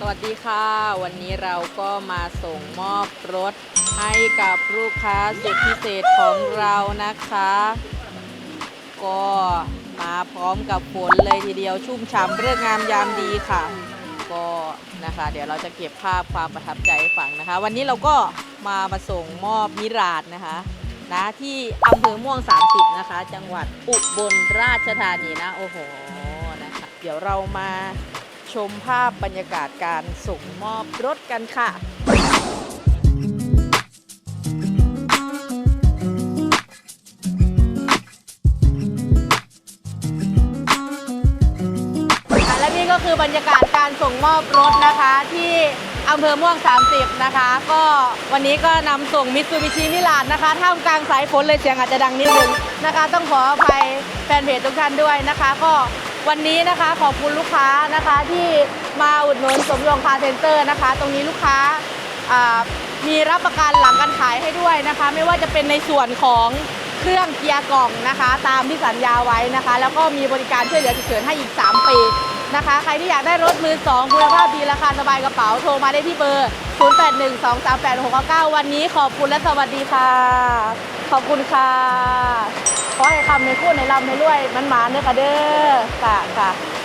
สวัสดีค่ะ วันนี้เราก็มาส่งมอบรถให้กับลูกค้าสุดพิเศษของเรานะคะ ก็มาพร้อมกับฝนเลยทีเดียวชุ่มฉ่ำเรื่องงามยามดีค่ะ ก็นะคะ เดี๋ยวเราจะเก็บภาพความประทับใจให้ฟังนะคะ วันนี้เราก็มามาส่งมอบมิราดนะคะนะที่อำเภอม่วง 30 นะคะ จังหวัดอุบลราชธานีนะ โอ้โหนะคะเดี๋ยวเรามา ชมภาพบรรยากาศการส่งมอบรถกันค่ะและนี่ก็คือบรรยากาศการส่งมอบรถนะคะที่อำเภอม่วง 30 นะคะ ก็วันนี้ก็นำส่งมิตซูบิชิมิลานนะคะท่ามกลางสายฝนเลยเสียงอาจจะดังนิดนึงนะคะ ต้องขออภัยแฟนเพจทุกท่านด้วยนะคะ ก็ วันนี้นะคะขอบคุณลูกค้านะคะที่มาอุดหนุนสมยงคาเซ็นเตอร์นะคะ ตรงนี้ลูกค้าอ่ามีรับประกันหลังการขายให้ด้วยนะคะ ไม่ว่าจะเป็นในส่วนของเครื่องเกียร์กล่องนะคะ ตามที่สัญญาไว้นะคะ แล้วก็มีบริการช่วยเหลือฉุกเฉินให้อีก 3 ปีนะคะ ใครที่อยากได้รถมือ2คุณภาพดีราคาสบายกระเป๋าโทรมาได้ที่เบอร์ 0812386699 วันนี้ขอบคุณและสวัสดีค่ะ ขอบคุณค่ะ ขอให้คำในพูดในลำในรวยมันหมาเนื้อค่ะเด้อค่ะค่ะ